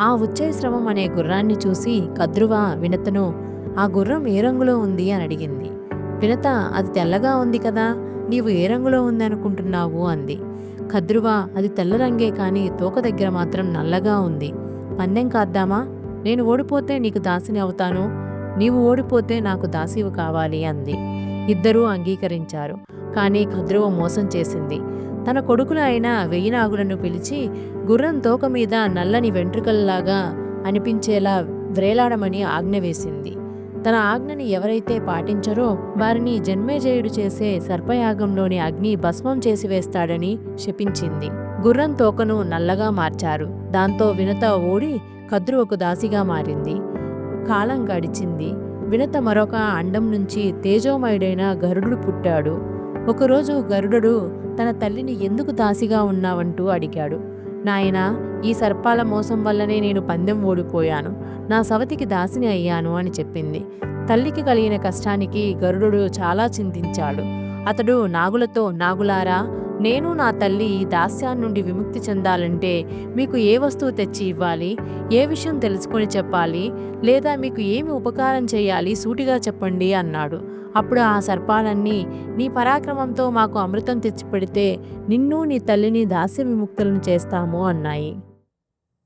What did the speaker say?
ఆ ఉచ్చైశ్రవం అనే గుర్రాన్ని చూసి కద్రువ వినతను ఆ గుర్రం ఏ రంగులో ఉంది? అని అడిగింది. వినత అది తెల్లగా ఉంది కదా నీవు ఏ రంగులో ఉంది అనుకుంటున్నావు? అంది. కద్రువ అది తెల్ల రంగే కానీ తోక దగ్గర మాత్రం నల్లగా ఉంది. పందెం కాద్దామా? నేను ఓడిపోతే నీకు దాసిని అవుతాను. నీవు ఓడిపోతే నాకు దాసివు కావాలి అంది. ఇద్దరూ అంగీకరించారు. కానీ కద్రువ మోసం చేసింది. తన కొడుకులు అయిన వెయ్యినాగులను పిలిచి గుర్రం తోక మీద నల్లని వెంట్రుకల్లాగా అనిపించేలా వ్రేలాడమని ఆజ్ఞ వేసింది. తన ఆజ్ఞని ఎవరైతే పాటించరో వారిని జన్మేజయుడు చేసే సర్పయాగంలోని అగ్ని భస్మం చేసి వేస్తాడని శపించింది. గుర్రం తోకను నల్లగా మార్చారు. దాంతో వినత ఓడి కద్రువకు దాసిగా మారింది. కాలం గడిచింది. వినత మరొక అండం నుంచి తేజోమయుడైన గరుడు పుట్టాడు. ఒకరోజు గరుడు తన తల్లిని ఎందుకు దాసిగా ఉన్నావంటూ అడిగాడు. నాయనా ఈ సర్పాల మోసం వల్లనే నేను పందెం ఓడిపోయాను నా సవతికి దాసిని అయ్యాను అని చెప్పింది. తల్లికి కలిగిన కష్టానికి గరుడు చాలా చింతించాడు. అతడు నాగులతో నాగులారా నేను నా తల్లి ఈ దాస్యాన్ని నుండి విముక్తి చెందాలంటే మీకు ఏ వస్తువు తెచ్చి ఇవ్వాలి? ఏ విషయం తెలుసుకొని చెప్పాలి? లేదా మీకు ఏమి ఉపకారం చేయాలి? సూటిగా చెప్పండి అన్నాడు. అప్పుడు ఆ సర్పాలన్నీ నీ పరాక్రమంతో మాకు అమృతం తెచ్చిపెడితే నిన్ను నీ తల్లిని దాస్య విముక్తులను చేస్తాము అన్నాయి.